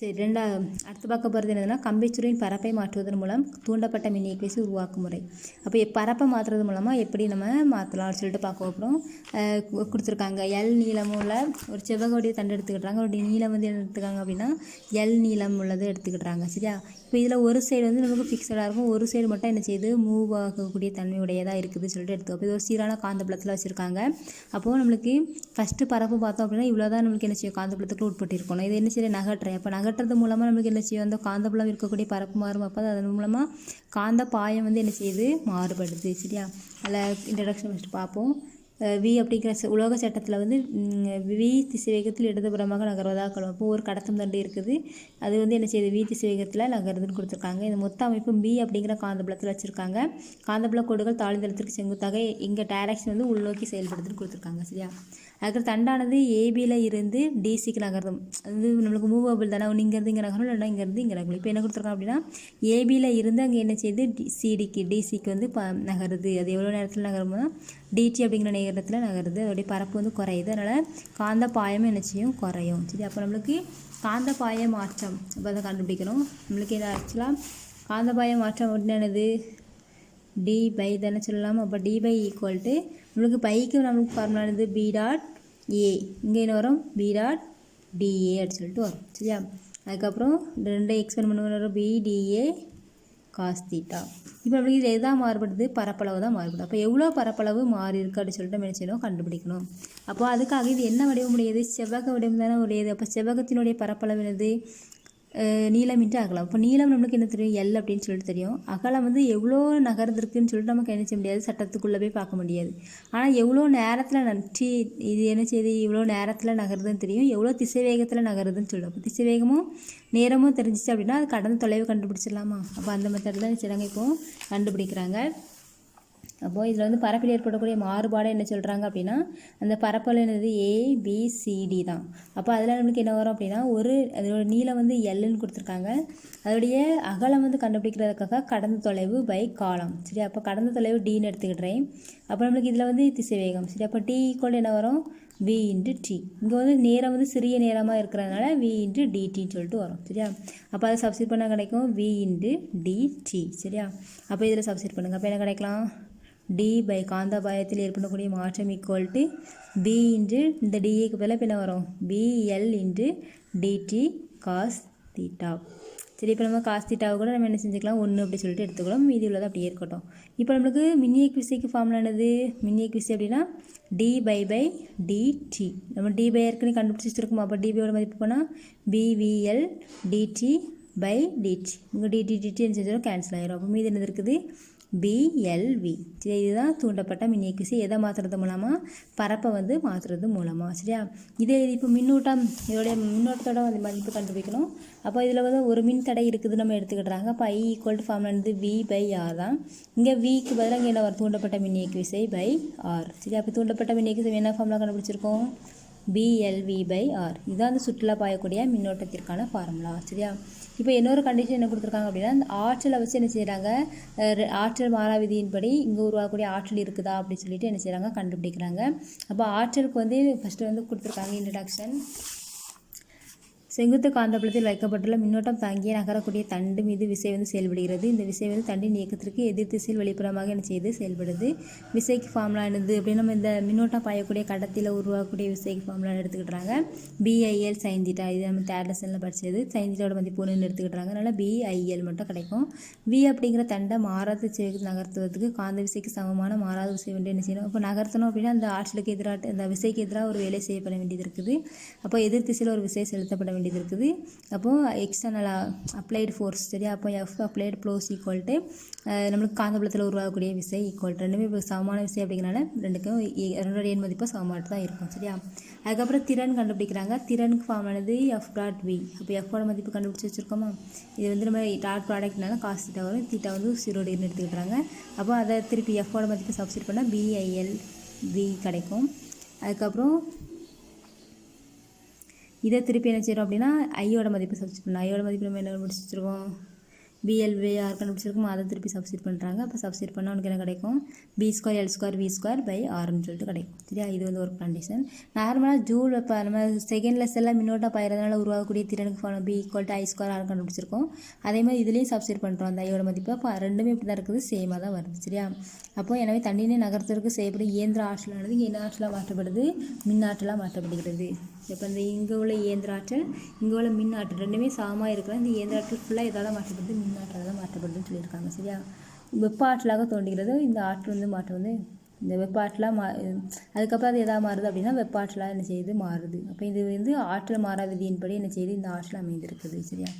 சரி ரெண்டா அடுத்து பார்க்க போகிறது என்னதுன்னா கம்பிச்சுருவின் பரப்பை மாற்றுவதன் மூலம் தூண்டப்பட்ட மின் இயக்கவிசை உருவாக்கும் முறை. அப்போ பரப்பை மாற்றுறது மூலமாக எப்படி நம்ம மாற்றலாம்னு சொல்லிட்டு பார்க்க போகிறோம் கொடுத்துருக்காங்க. எல் நீளம் உள்ள ஒரு செவ்வகோடைய தண்டு எடுத்துக்கிட்டாங்க ஒரு நீளம் வந்து என்ன எடுத்துக்காங்க அப்படின்னா எல் நீளம் உள்ளது எடுத்துக்கிட்டாங்க சரியா? இப்போ இதில் ஒரு சைடு வந்து நமக்கு ஃபிக்ஸடாக இருக்கும். ஒரு சைடு மட்டும் என்ன செய்யுது மூவ் ஆகக்கூடிய தன்மையுடையதாக இருக்குதுன்னு சொல்லிட்டு எடுத்துக்கோ. இது ஒரு சீரான காந்தப்புலத்தில் வச்சுருக்காங்க. அப்போது நம்மளுக்கு ஃபஸ்ட்டு பரப்பு பார்த்தோம் அப்படின்னா இவ்வளோ தான் நம்மளுக்கு என்ன செய்யும்? காந்தப்புலத்துக்கு உட்பட்டு இருக்கணும் இது என்ன செய்ய நகட்டுறேன் அப்போ நகட்டுறது மூலமாக நம்மளுக்கு என்ன செய்யும்? அந்த காந்தப்புலம் இருக்கக்கூடிய பரப்பு மாறும். அப்போ அதன் மூலமாக காந்த பாயம் வந்து என்ன செய்யுது? மாறுபடுது. சரியா? அதில் இன்ட்ரடக்ஷன் ஃபஸ்ட்டு பார்ப்போம். வி அப்படிங்கிற உலோக சட்டத்தில் வந்து வி வி திசைவேகத்தில் இடதுபுறமாக நகர்வதாக கொள்ளும் அப்போ ஒரு கடத்தும் தண்டு இருக்குது. அது வந்து என்ன செய்யுது? வி திசைவேகத்தில் நகருதுன்னு கொடுத்துருக்காங்க. இந்த மொத்த அமைப்பு பி அப்படிங்கிற காந்தபுலத்தில் வச்சுருக்காங்க. காந்தபுல கோடுகள் தாழ்ந்தளத்திற்கு செங்குத்தாக இங்கே டைரக்ஷன் வந்து உள்நோக்கி செயல்படுதுன்னு கொடுத்துருக்காங்க. சரியா? அதுக்கு தண்டானது ஏபியில் இருந்து டிசிக்கு நகரும் அது நம்மளுக்கு மூவபிள் தானே? ஒன்று இங்கேருந்து இங்கே நகரும் இல்லைன்னா இங்கேருந்து இங்கே நகரும் இப்போ என்ன கொடுத்துருக்காங்க அப்படின்னா ஏபியில் இருந்து அங்கே என்ன செய்யுது? டி சிடிக்கு டிசிக்கு வந்து ப நகருது. அது எவ்வளோ நேரத்தில் நகரும்னா டிடி அப்படிங்கிற நேரத்தில் நகருது. அதோடைய பரப்பு வந்து குறையுது. அதனால் காந்த பாயமும் என்ன செய்யும் குறையும். சரி அப்போ நம்மளுக்கு காந்த பாய மாற்றம் இப்போ அதை கண்டுபிடிக்கணும். நம்மளுக்கு என்ன ஆக்சுவலாக காந்த பாய மாற்றம் அப்படின்னா என்னது? டி பை தானே சொல்லலாம். அப்போ டி பை ஈக்குவல் டு நம்மளுக்கு பைக்கு நம்மளுக்கு ஃபார்முலா என்னது? பி டாட் ஏ இங்கே என்ன வரும்? பி டாட் டிஏ அப்படின்னு சொல்லிட்டு வரும். சரியா? அதுக்கப்புறம் ரெண்டு எக்ஸ்பெண்ட் பண்ண வரும்? பிடிஏ காஸ் தீட்டா. இப்போ நம்மளுக்கு இது எதாக மாறுபடுது பரப்பளவு தான் மாறுபடுது அப்போ எவ்வளோ பரப்பளவு மாறி இருக்கு அப்படின்னு சொல்லிட்டு நம்ம செய்யணும்? கண்டுபிடிக்கணும். அப்போ அதுக்காக இது என்ன வடிவம் உடையது செவ்வக வடிவம் தானே உடையது. அப்போ செவ்வகத்தினுடைய பரப்பளவு என்னது? நீளம் இன்ட்டு அகலம். இப்போ நீளம் நம்மளுக்கு என்ன தெரியும்? எல் அப்படின்னு சொல்லிட்டு தெரியும். அகலம் வந்து எவ்வளோ நகர்ந்துருக்குன்னு சொல்லிட்டு நமக்கு என்ன செய்ய முடியாது. சட்டத்துக்குள்ளே போய் பார்க்க முடியாது. ஆனால் எவ்வளோ நேரத்தில் நன்றி இது என்ன செய்யுது இவ்வளோ நேரத்தில் நகருதுன்னு தெரியும். எவ்வளோ திசை வேகத்தில் நகருதுன்னு சொல்லுவோம் அப்போ திசை வேகமும் நேரமும் தெரிஞ்சிச்சு அப்படின்னா அது கடந்த தொலைவு கண்டுபிடிச்சிடலாமா? அப்போ அந்த மெத்தடில் தான் செய்கிறாங்க இப்போ கண்டுபிடிக்கிறாங்க. அப்போது இதில் வந்து பரப்பில் ஏற்படக்கூடிய மாறுபாடு என்ன சொல்கிறாங்க அப்படின்னா அந்த பரப்பளவு என்னது? தான். அப்போ அதில் நம்மளுக்கு என்ன வரும் அப்படின்னா ஒரு அதோட நீளம் வந்து எல்லுன்னு கொடுத்துருக்காங்க. அதோடைய அகலம் வந்து கண்டுபிடிக்கிறதுக்காக கடந்த தொலைவு பை காலம் சரி அப்போ கடந்த தொலைவு டின்னு எடுத்துக்கிட்டேன் அப்போ நம்மளுக்கு இதில் வந்து திசைவேகம். சரி அப்போ டி ஈக்குவல் என்ன வரும்? வி இன்ட்டு டி இங்கே வந்து நேரம் வந்து சிறிய நேரமாக இருக்கிறதுனால வி இன்ட்டு டிடின்னு சொல்லிட்டு வரும். சரியா? அப்போ அதை சப்ஸ்டிட் பண்ணால் கிடைக்கும் வி இன்ட்டு டிடி சரியா? அப்போ இதில் சப்ஸ்டிட் பண்ணுங்கள் அப்போ என்ன கிடைக்கலாம்? டி பை காந்தபாயத்தில் ஏற்படக்கூடிய மாற்றம் ஈக்குவல் டு பி இன்று இந்த டிஏக்கு பதிலாக இப்போ என்ன வரும்? பிஎல் இன்று டிடி காஸ் தீட்டா சரி இப்போ நம்ம காஸ் தீட்டாவை கூட நம்ம என்ன செஞ்சுக்கலாம்? ஒன்று அப்படி சொல்லிட்டு எடுத்துக்கலாம். மீதி உள்ளது அப்படியே இருக்கட்டும். இப்போ நம்மளுக்கு மின்னியக்கு விசைக்கு ஃபார்முலா என்னது? மின்னியக்கு விசை அப்படின்னா D by by D T நம்ம டி பை ஏற்கனவே கண்டுபிடிச்சி வச்சுருக்கோம் அப்போ டிபியோட மதிப்பு போனால் P V L D T by D T இங்கே டிடி டிடி என்ன செஞ்சாலும் கேன்சல் ஆயிரும். அப்போ மீதி என்னது இருக்குது? பிஎல்வி சரி இதுதான் தூண்டப்பட்ட மின் இயக்கிசை எதை மாற்றுறது மூலமாக பரப்பை வந்து மாற்றுறது மூலமாக சரியா? இதே இது இப்போ மின்னூட்டம் இதோடைய மின்னோட்டத்தோட வந்து மதிப்பு கண்டுபிடிக்கணும். அப்போ இதில் வந்து ஒரு மின் தடை இருக்குது நம்ம எடுத்துக்கிட்டாங்க அப்போ ஐ ஈக்குவல் டு ஃபார்ம்ல வந்து வி பை ஆர் தான். இங்கே விக்கு பதிலாக இங்கே என்ன வரும்? தூண்டப்பட்ட மின் விசை பை ஆர் சரி அப்போ தூண்டப்பட்ட மின் விசை என்ன ஃபார்ம்லாம் கண்டுபிடிச்சிருக்கோம்? பிஎல்வி பை ஆர் இதுதான் அந்த சுற்றுலா பாயக்கூடிய மின்னோட்டத்திற்கான ஃபார்முலா சரியா? இப்போ இன்னொரு கண்டிஷன் என்ன கொடுத்துருக்காங்க அப்படின்னா அந்த ஆற்றலை வச்சு என்ன செய்கிறாங்க ஆற்றல் மாறா விதியின்படி இங்கே உருவாகக்கூடிய ஆற்றல் இருக்குதா அப்படின்னு சொல்லிட்டு என்ன செய்கிறாங்க கண்டுபிடிக்கிறாங்க. அப்போ ஆற்றலுக்கு வந்து ஃபஸ்ட்டு வந்து கொடுத்துருக்காங்க இன்ட்ரடக்ஷன் செங்குத்து காந்தப்புலத்தில் வைக்கப்பட்டுள்ள மின்னோட்டம் தாங்கிய நகரக்கூடிய தண்டு மீது விசை வந்து செயல்படுகிறது. இந்த விசை வந்து தண்டின் இயக்கத்திற்கு எதிர் திசையில் வெளிப்புறமாக என்ன செய்து செயல்படுது? விசைக்கு ஃபார்முலா என்னது? அப்படின்னு நம்ம இந்த மின்னோட்டம் பாயக்கூடிய கடத்தில் உருவாக்கக்கூடிய விசைக்கு ஃபார்முலா எடுத்துக்கிட்டாங்க. பிஐஎல் சைன்திட்டா இது நம்ம தேர்ட் லெசனில் படித்தது சைன் மதிப்பு ஒன்று எடுத்துக்கிட்டாங்க. அதனால் பிஐஎல் மட்டும் கிடைக்கும். வி அப்படிங்கிற தண்டை மாறாத திசைக்கு நகர்த்துவதற்கு காந்த விசைக்கு சமமான மாறாத விசை வந்து என்ன செய்யணும்? இப்போ நகர்த்தணும் அப்படின்னா அந்த ஆற்றலுக்கு எதிராக அந்த விசைக்கு எதிராக ஒரு வேலை செய்யப்பட வேண்டியது இருக்குது. அப்போ எதிர் திசையில் ஒரு விசை செலுத்தப்பட வேண்டியது இருக்குது அப்போது எக்ஸ்டர்னலாக அப்ளைடு ஃபோர்ஸ் சரியா அப்போ எஃப் அப்ளைடு ப்ளோஸ் ஈக்குவல்ட்டு நம்மளுக்கு காந்தபுலத்தில் உருவாகக்கூடிய விசை ஈக்குவல் ரெண்டுமே இப்போ சமமான விசை அப்படிங்கிறனால ரெண்டுக்கும் எ- ரெண்டோட எண் மதிப்பு சமமாட்டு தான் இருக்கும் சரியா? அதுக்கப்புறம் திறன் கண்டுபிடிக்கிறாங்க. திறனுக்கு ஃபார்ம் ஆனது எஃப் டாட் வி அப்போ எஃபோட மதிப்பு கண்டுபிடிச்சி வச்சுருக்கோமா? இது வந்து நம்ம டாட் ப்ராடக்ட்னால காசு தீட்டா வரும். தீட்டா வந்து சீரோ டிகிரி எடுத்துக்கிட்டாங்க. அப்போ அதை திருப்பி எஃபோட மதிப்பு சப்ஸ்டிட் பண்ணால் பிஐஎல் வி கிடைக்கும். அதுக்கப்புறம் இதை திருப்பி என்ன செய்கிறோம் அப்படின்னா ஐயோட மதிப்பு சப்ஸ்டிட் பண்ணலாம் ஐயோட மதிப்பு நம்ம என்ன முடிச்சு வச்சுருக்கோம் பிஎல்விஆர் கண்டுபிடிச்சிருக்கோம் அதை திருப்பி சப்ஸ்டியூட் பண்ணுறாங்க அப்போ சப்ஸ்டியூட் பண்ணால் உனக்கு என்ன கிடைக்கும்? P square L square V square by ஆர்னு சொல்லிட்டு கிடைக்கும். சரியா? இது வந்து ஒரு கண்டிஷன் நார்மலாக ஜூல் இப்போ நம்ம செகண்ட் எல்லாம் மின்னோட்டம் பாயிறதுனால உருவாகக்கூடிய திறனுக்கு form P equal to I square R கண்டுபிடிச்சிருக்கோம். அதே மாதிரி இதுலேயும் சப்ஸ்டியூட் பண்ணுறோம் அந்த ஐயோட மதிப்பு. அப்போ ரெண்டுமே இப்படி தான் இருக்குது சேமாக தான் வருது. சரியா? அப்போ எனவே தண்ணீரை நகரத்திற்கு செய்யப்படும் இயந்திர ஆற்றலானது என்ன ஆற்றலாக மாற்றப்படுது மின் ஆற்றலாக மாற்றப்படுகிறது. இப்போ இந்த இங்கே உள்ள இயந்திர ஆற்றல் இங்கே உள்ள மின் ஆற்றல் ரெண்டுமே சமமாக இருக்கிற இந்த இயந்திர ஆற்றல் ஃபுல்லாக எதாவது மாற்றப்படுது. மின் ஆற்றலாக தான் மாற்றப்படுதுன்னு சொல்லியிருக்காங்க சரியா? வெப்ப ஆற்றலாக தோன்றுகிறது. இந்த ஆற்றல் வந்து மாற்றம் வந்து இந்த வெப்ப ஆற்றலாக மா அதுக்கப்புறம் அது எதாவது மாறுது அப்படின்னா வெப்ப ஆற்றலாக என்ன செய்யுது மாறுது. அப்போ இது வந்து ஆற்றல் மாறா விதியின்படி என்ன செய்யுது இந்த ஆற்றல் அமைந்திருக்குது சரியா?